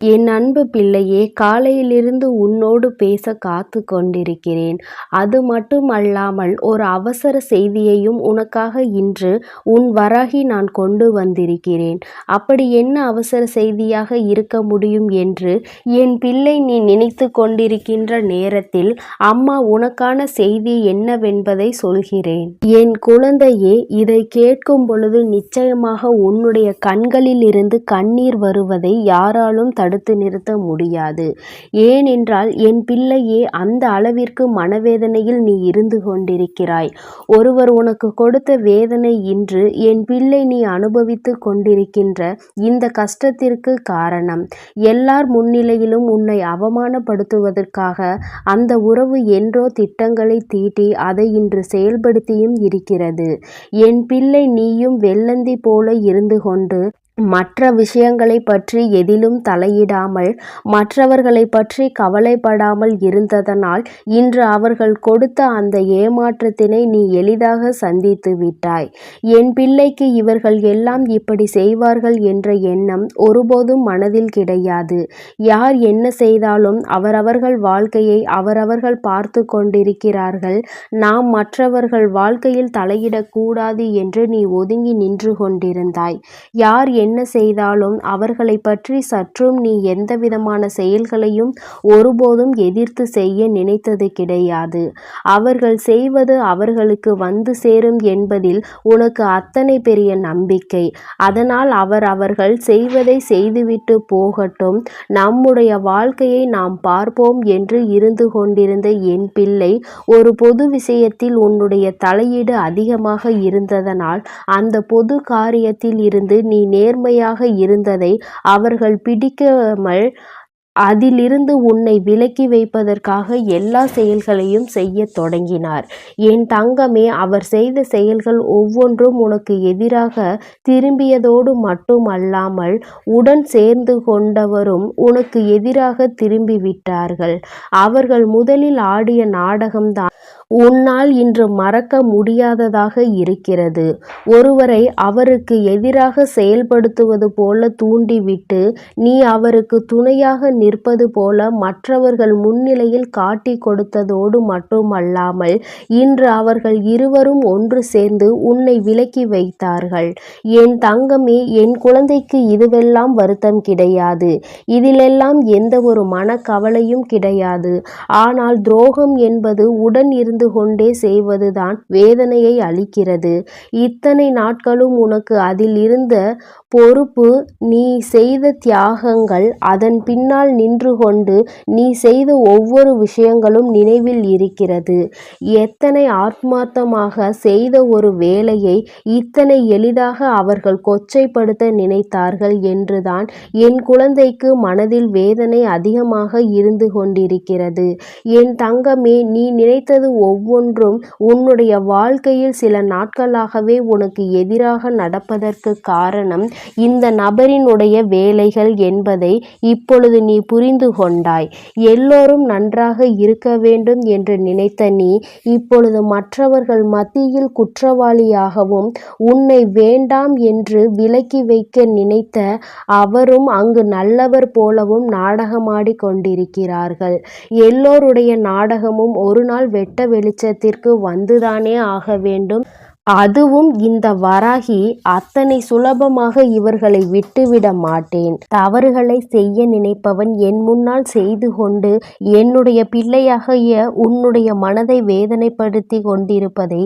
என் அன்பு பிள்ளையே காலையிலிருந்து உன்னோடு பேச காத்து கொண்டிருக்கிறேன். அது மட்டுமல்லாமல் ஒரு அவசர செய்தியையும் உனக்காக இன்று உன் வராகி நான் கொண்டு வந்திருக்கிறேன். அப்படி என்ன அவசர செய்தியாக இருக்க முடியும் என்று என் பிள்ளை நீ நினைத்து கொண்டிருக்கின்ற நேரத்தில் அம்மா உனக்கான செய்தி என்னவென்பதை சொல்கிறேன். என் குழந்தையே இதை கேட்கும் பொழுது நிச்சயமாக உன்னுடைய கண்களில் இருந்து கண்ணீர் வருவதை யாராலும் தடுத்து நிறுத்த முடியாது. ஏனென்றால் என் பிள்ளையே அந்த அளவிற்கு மனவேதனையில் நீ இருந்து கொண்டிருக்கிறாய். ஒருவர் உனக்கு கொடுத்த வேதனை இன்று என் பிள்ளை நீ அனுபவித்து கொண்டிருக்கின்ற இந்த கஷ்டத்திற்கு காரணம். எல்லார் முன்னிலையிலும் உன்னை அவமானப்படுத்துவதற்காக அந்த உறவு என்றோ திட்டங்களை தீட்டி அதை இன்று செயல்படுத்தியும் இருக்கிறது. என் பிள்ளை நீயும் வெள்ளந்தி போல இருந்து கொண்டு மற்ற விஷயங்களை பற்றி எதிலும் தலையிடாமல் மற்றவர்களை பற்றி கவலைப்படாமல் இருந்ததனால் இன்று அவர்கள் கொடுத்த அந்த ஏமாற்றத்தினை நீ எளிதாக சந்தித்து விட்டாய். என் பிள்ளைக்கு இவர்கள் எல்லாம் இப்படி செய்வார்கள் என்ற எண்ணம் ஒருபோதும் மனதில் கிடையாது. யார் என்ன செய்தாலும் அவரவர்கள் வாழ்க்கையை அவரவர்கள் பார்த்து கொண்டிருக்கிறார்கள். நாம் மற்றவர்கள் வாழ்க்கையில் தலையிடக்கூடாது என்று நீ ஒதுங்கி நின்று கொண்டிருந்தாய். யார் என்ன செய்தாலும் அவர்களை பற்றி சற்றும் நீ எந்தவிதமான செயல்களையும் ஒருபோதும் எதிர்த்து செய்ய நினைத்தது கிடையாது. அவர்கள் செய்வது அவர்களுக்கு வந்து சேரும் என்பதில் உனக்கு அத்தனை பெரிய நம்பிக்கை. அதனால் அவர் அவர்கள் செய்வதை செய்துவிட்டு போகட்டும். நம்முடைய வாழ்க்கையை நாம் பார்ப்போம் என்று இருந்து கொண்டிருந்த என் பிள்ளை ஒரு பொது விஷயத்தில் உன்னுடைய தலையீடு அதிகமாக இருந்ததனால் அந்த பொது காரியத்தில் இருந்து நீ நேர் நேர்மையாக இருந்ததை அவர்கள் பிடிக்காமல் அதிலிருந்து உன்னை விலக்கி வைப்பதற்காக எல்லா செயல்களையும் செய்ய தொடங்கினார். என் தங்கமே அவர் செய்த செயல்கள் ஒவ்வொன்றும் உனக்கு எதிராக திரும்பியதோடு மட்டுமல்லாமல் உடன் சேர்ந்து கொண்டவரும் உனக்கு எதிராக திரும்பிவிட்டார்கள் அவர்கள் முதலில் ஆடிய நாடகம்தான் உன்னால் இன்று மறக்க முடியாததாக இருக்கிறது. ஒருவரை அவருக்கு எதிராக செயல்படுத்துவது போல தூண்டிவிட்டு நீ அவருக்கு துணையாக நிற்பது போல மற்றவர்கள் முன்னிலையில் காட்டி கொடுத்ததோடு மட்டுமல்லாமல் இன்று அவர்கள் இருவரும் ஒன்று சேர்ந்து உன்னை விலக்கி வைத்தார்கள். என் தங்கமே என் குழந்தைக்கு இதுவெல்லாம் வருத்தம் கிடையாது. இதிலெல்லாம் எந்த ஒரு மனக்கவலையும் கிடையாது. ஆனால் துரோகம் என்பது உடன் இருந்து இருந்து கொண்டே செய்வதுதான் வேதனையை அளிக்கிறது. இத்தனை நாட்களும் உனக்கு அதில் இருந்த பொறுப்பு நீ செய்த தியாகங்கள் அதன் பின்னால் நின்று கொண்டு நீ செய்த ஒவ்வொரு விஷயங்களும் நினைவில் இருக்கிறது. எத்தனை ஆத்மார்த்தமாக செய்த ஒரு வேலையை இத்தனை எளிதாக அவர்கள் கொச்சைப்படுத்த நினைத்தார்கள் என்றுதான் என் குழந்தைக்கு மனதில் வேதனை அதிகமாக இருந்து கொண்டிருக்கிறது. என் தங்கமே நீ நினைத்தது ஒவ்வொன்றும் உன்னுடைய வாழ்க்கையில் சில நாட்களாகவே உனக்கு எதிராக நடப்பதற்கு காரணம் இந்த நபரினுடைய வேலைகள் என்பதை இப்பொழுது நீ புரிந்து கொண்டாய். எல்லோரும் நன்றாக இருக்க வேண்டும் என்று நினைத்த நீ இப்பொழுது மற்றவர்கள் மத்தியில் குற்றவாளியாகவும் உன்னை வேண்டாம் என்று விலக்கி வைக்க நினைத்த அவரும் அங்கு நல்லவர் போலவும் நாடகமாடி கொண்டிருக்கிறார்கள். எல்லோருடைய நாடகமும் ஒரு நாள் வெட்ட வெளிச்சத்திற்கு வந்துதானே ஆக வேண்டும். அதுவும் இந்த வராகி அத்தனை சுலபமாக இவர்களை விட்டுவிட மாட்டேன். தவறுகளை செய்ய நினைப்பவன் என் முன்னால் செய்து கொண்டு என்னுடைய பிள்ளையாகிய உன்னுடைய மனதை வேதனைப்படுத்தி கொண்டிருப்பதை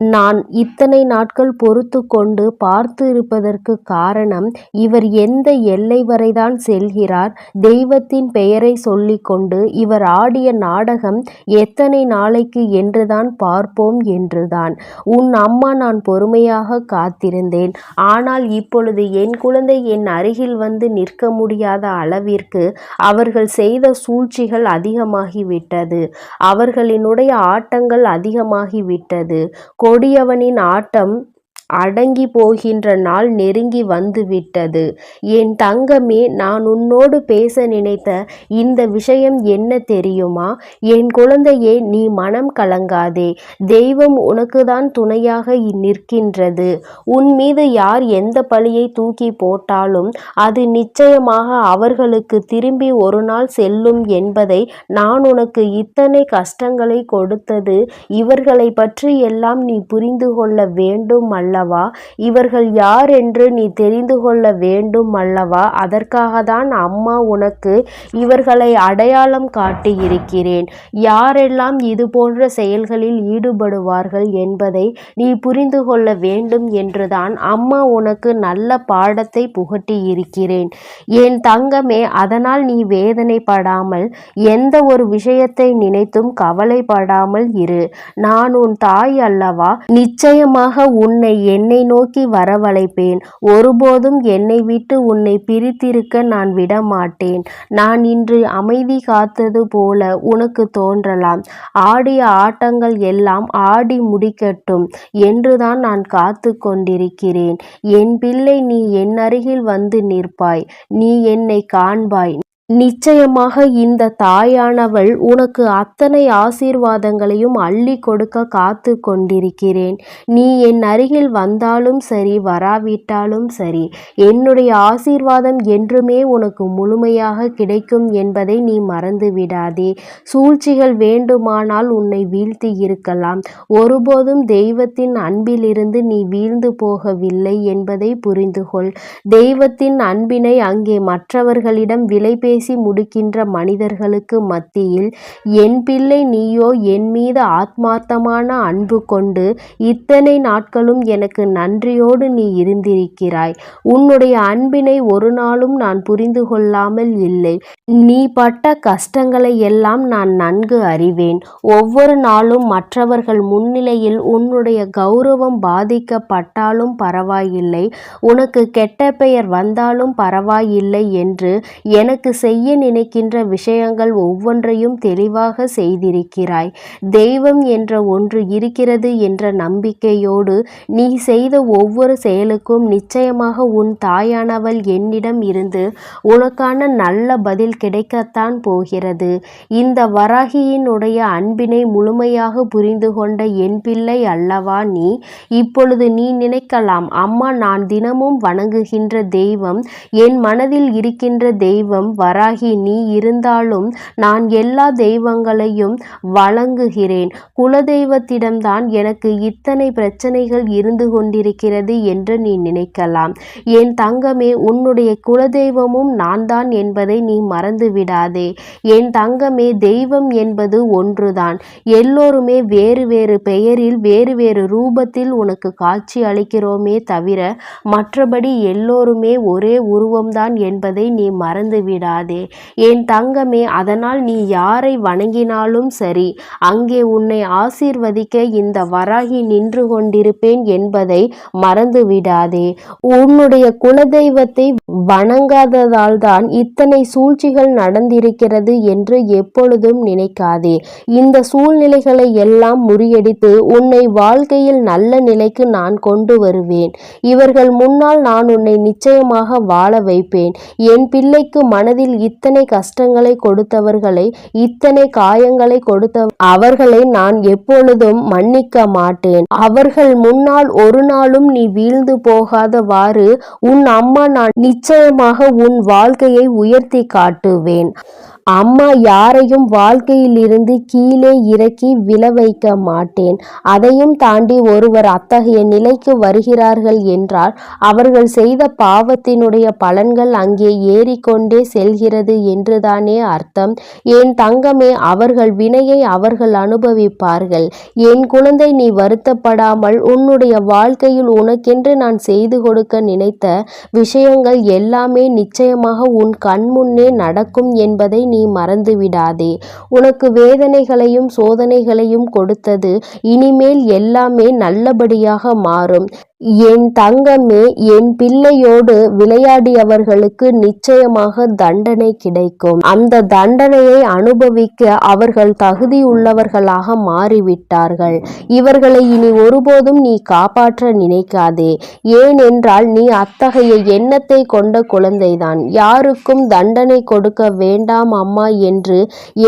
நான் இத்தனை நாட்கள் பொறுத்து கொண்டு பார்த்து இருப்பதற்கு காரணம் இவர் எந்த எல்லை வரைதான் செல்கிறார். தெய்வத்தின் பெயரை சொல்லிக்கொண்டு இவர் ஆடிய நாடகம் எத்தனை நாளைக்கு என்றுதான் பார்ப்போம் என்றுதான். உன் அம்மா நான் பொறுமையாக காத்திருந்தேன். ஆனால் இப்பொழுது என் குழந்தை என் அருகில் வந்து நிற்க முடியாத அளவிற்கு அவர்கள் செய்த சூழ்ச்சிகள் அதிகமாகிவிட்டது. அவர்களினுடைய ஆட்டங்கள் அதிகமாகிவிட்டது. கொடியவனின் ஆட்டம் அடங்கி போகின்ற நாள் நெருங்கி வந்துவிட்டது. என் தங்கமே நான் உன்னோடு பேச நினைத்த இந்த விஷயம் என்ன தெரியுமா? என் குழந்தையே நீ மனம் கலங்காதே. தெய்வம் உனக்குதான் துணையாக நிற்கின்றது. உன் மீது யார் எந்த பழியை தூக்கி போட்டாலும் அது நிச்சயமாக அவர்களுக்கு திரும்பி ஒரு நாள் செல்லும் என்பதை நான் உனக்கு இத்தனை கஷ்டங்களை கொடுத்தது இவர்களை பற்றி எல்லாம் நீ புரிந்து கொள்ள வேண்டும் அல்லவா? இவர்கள் யார் என்று நீ தெரிந்து கொள்ள வேண்டும் அல்லவா? அதற்காக தான் அம்மா உனக்கு இவர்களை அடையாளம் காட்டியிருக்கிறேன். யாரெல்லாம் இது போன்ற செயல்களில் ஈடுபடுவார்கள் என்பதை நீ புரிந்து கொள்ள வேண்டும் என்றுதான் அம்மா உனக்கு நல்ல பாடத்தை புகட்டியிருக்கிறேன். என் தங்கமே அதனால் நீ வேதனைப்படாமல் எந்த ஒரு விஷயத்தை நினைத்தும் கவலைப்படாமல் இரு. நான் உன் தாய் அல்லவா? நிச்சயமாக உன்னை என்னை நோக்கி வரவழைப்பேன். ஒருபோதும் என்னை விட்டு உன்னை பிரித்திருக்க நான் விடமாட்டேன். நான் இன்று அமைதி காத்தது போல உனக்கு தோன்றலாம். ஆடிய ஆட்டங்கள் எல்லாம் ஆடி முடிக்கட்டும் என்றுதான் நான் காத்து கொண்டிருக்கிறேன். என் பிள்ளை நீ என் அருகில் வந்து நிற்பாய். நீ என்னை காண்பாய். நிச்சயமாக இந்த தாயானவள் உனக்கு அத்தனை ஆசீர்வாதங்களையும் அள்ளி கொடுக்க காத்து கொண்டிருக்கிறேன். நீ என் அருகில் வந்தாலும் சரி வராவிட்டாலும் சரி என்னுடைய ஆசீர்வாதம் என்றுமே உனக்கு முழுமையாக கிடைக்கும் என்பதை நீ மறந்து விடாதே சூழ்ச்சிகள் வேண்டுமானால் உன்னை வீழ்த்தி இருக்கலாம். ஒருபோதும் தெய்வத்தின் அன்பிலிருந்து நீ வீழ்ந்து போகவில்லை என்பதை புரிந்து கொள் தெய்வத்தின் அன்பினை அங்கே மற்றவர்களிடம் விலை பேசி முடிக்கின்ற மனிதர்களுக்கு மத்தியில் என் பிள்ளை நீயோ என் மீது ஆத்மார்த்தமான அன்பு கொண்டு இத்தனை நாட்களும் எனக்கு நன்றியோடு நீ இருந்திருக்கிறாய். உன்னுடைய அன்பினை ஒரு நாளும் நான் புரிந்து கொள்ளாமல் இல்லை. நீ பட்ட கஷ்டங்களை எல்லாம் நான் நன்கு அறிவேன். ஒவ்வொரு நாளும் மற்றவர்கள் முன்னிலையில் உன்னுடைய கௌரவம் பாதிக்கப்பட்டாலும் பரவாயில்லை. உனக்கு கெட்ட பெயர் வந்தாலும் பரவாயில்லை என்று எனக்கு செய்ய நினைக்கின்ற விஷயங்கள் ஒவ்வொன்றையும் தெளிவாக செய்திருக்கிறாய். தெய்வம் என்ற ஒன்று இருக்கிறது என்ற நம்பிக்கையோடு நீ செய்த ஒவ்வொரு செயலுக்கும் நிச்சயமாக உன் தாயானவள் என்னிடம் இருந்து உனக்கான நல்ல பதில் கிடைக்கத்தான் போகிறது. இந்த வராகியினுடைய அன்பினை முழுமையாக புரிந்து கொண்ட என் பிள்ளை அல்லவா நீ? இப்பொழுது நீ நினைக்கலாம் அம்மா நான் தினமும் வணங்குகின்ற தெய்வம் என் மனதில் இருக்கின்ற தெய்வம் வர வராகி நீ இருந்தாலும் நான் எல்லா தெய்வங்களையும் வழங்குகிறேன். குலதெய்வத்திடம்தான் எனக்கு இத்தனை பிரச்சனைகள் இருந்து கொண்டிருக்கிறது என்று நீ நினைக்கலாம். என் தங்கமே உன்னுடைய குலதெய்வமும் நான் தான் என்பதை நீ மறந்து விடாதே என் தங்கமே தெய்வம் என்பது ஒன்றுதான். எல்லோருமே வேறு வேறு பெயரில் வேறு வேறு ரூபத்தில் உனக்கு காட்சி அளிக்கிறோமே தவிர மற்றபடி எல்லோருமே ஒரே உருவம்தான் என்பதை நீ மறந்து விடாதே என் தங்கமே அதனால் நீ யாரை வணங்கினாலும் சரி அங்கே உன்னை ஆசீர்வதிக்க இந்த வராகி நின்று கொண்டிருப்பேன் என்பதை மறந்து விடாதே உன்னுடைய குலதெய்வத்தை வணங்காததால் தான் இத்தனை சூழ்ச்சிகள் நடந்திருக்கிறது என்று எப்பொழுதும் நினைக்காதே. இந்த சூழ்நிலைகளை எல்லாம் முறியடித்து உன்னை வாழ்க்கையில் நல்ல நிலைக்கு நான் கொண்டு வருவேன். இவர்கள் முன்னால் நான் உன்னை நிச்சயமாக வாழ வைப்பேன். என் பிள்ளைக்கு மனதில் இத்தனை கஷ்டங்களை கொடுத்தவர்களை இத்தனை காயங்களை கொடுத்த அவர்களை நான் எப்பொழுதும் மன்னிக்க மாட்டேன். அவர்கள் முன்னால் ஒரு நாளும் நீ வீழ்ந்து போகாதவாறு உன் அம்மா நான் நிச்சயமாக உன் வாழ்க்கையை உயர்த்தி காட்டுவேன். அம்மா யாரையும் வாழ்க்கையிலிருந்து கீழே இறக்கி விழ வைக்க மாட்டேன். அதையும் தாண்டி ஒருவர் அத்தகைய நிலைக்கு வருகிறார்கள் என்றால் அவர்கள் செய்த பாவத்தினுடைய பலன்கள் அங்கே ஏறிக்கொண்டே செல்கிறது என்றுதானே அர்த்தம். என் தங்கமே அவர்கள் வினையை அவர்கள் அனுபவிப்பார்கள். என் குழந்தை நீ வருத்தப்படாமல் உன்னுடைய வாழ்க்கையில் உனக்கென்று நான் செய்து கொடுக்க நினைத்த விஷயங்கள் எல்லாமே நிச்சயமாக உன் கண்முன்னே நடக்கும் என்பதை நீ மறந்து விடாதே உனக்கு வேதனைகளையும் சோதனைகளையும் கொடுத்தது இனிமேல் எல்லாமே நல்லபடியாக மாறும். என் தங்கமே என் பிள்ளையோடு விளையாடியவர்களுக்கு நிச்சயமாக தண்டனை கிடைக்கும். அந்த தண்டனையை அனுபவிக்க அவர்கள் தகுதியுள்ளவர்களாக மாறிவிட்டார்கள். இவர்களை இனி ஒருபோதும் நீ காப்பாற்ற நினைக்காதே. ஏனென்றால் நீ அத்தகைய எண்ணத்தை கொண்ட குழந்தைதான். யாருக்கும் தண்டனை கொடுக்க வேண்டாம் அம்மா என்று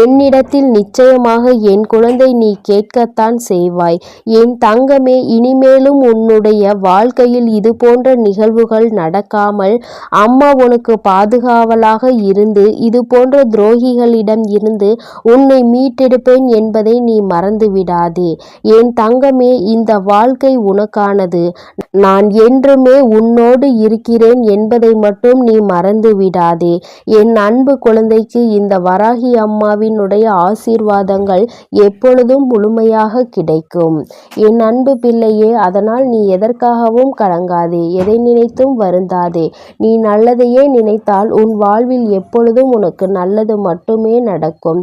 என்னிடத்தில் நிச்சயமாக என் குழந்தை நீ கேட்கத்தான் செய்வாய். என் தங்கமே இனிமேலும் உன்னுடைய வாழ்க்கையில் இது போன்ற நிகழ்வுகள் நடக்காமல் அம்மா உனக்கு பாதுகாவலாக இருந்து இது போன்ற துரோகிகளிடம் இருந்து உன்னை மீட்டெடுப்பேன் என்பதை நீ மறந்து விடாதே என் தங்கமே இந்த வாழ்க்கை உனக்கானது. நான் என்றுமே உன்னோடு இருக்கிறேன் என்பதை மட்டும் நீ மறந்து விடாதே என் அன்பு குழந்தைக்கு இந்த வராகி அம்மாவினுடைய ஆசீர்வாதங்கள் எப்பொழுதும் முழுமையாக கிடைக்கும். என் அன்பு பிள்ளையே அதனால் நீ எதற்காகவும் கலங்காதே. எதை நினைத்தும் வருந்தாதே. நீ நல்லதையே நினைத்தால் உன் வாழ்வில் எப்பொழுதும் உனக்கு நல்லது மட்டுமே நடக்கும்.